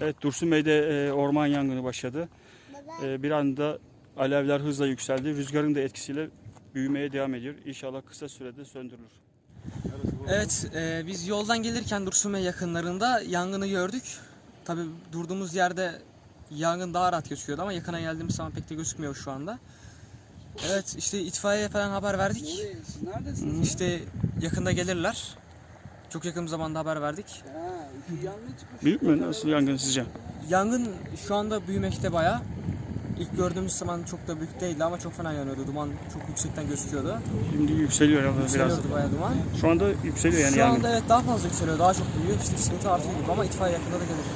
Evet Dursun Bey'de e, orman yangını başladı. E, bir anda alevler hızla yükseldi. Rüzgarın da etkisiyle büyümeye devam ediyor. İnşallah kısa sürede söndürülür. Evet, e, biz yoldan gelirken Dursunbey yakınlarında yangını gördük. Tabi durduğumuz yerde yangın daha rahat gözüküyordu ama yakına geldiğimiz zaman pek de gözükmüyor şu anda. Evet, işte itfaiyeye falan haber verdik. Siz neredesiniz? İşte yakında gelirler. Çok yakın zamanda haber verdik. Büyük mü? Nasıl yangın sizce? Yangın şu anda büyümekte bayağı. İlk gördüğümüz zaman çok da büyük değildi ama çok fena yanıyordu. Duman çok yüksekten gözüküyordu. Şimdi yükseliyor herhalde biraz. Yükseliyordu bayağı duman. Şu anda yükseliyor yani Şu yangın. anda evet daha fazla yükseliyor, daha çok büyüyor. İşte sıkıntı artıyor gibi ama itfaiye yakında da gelir.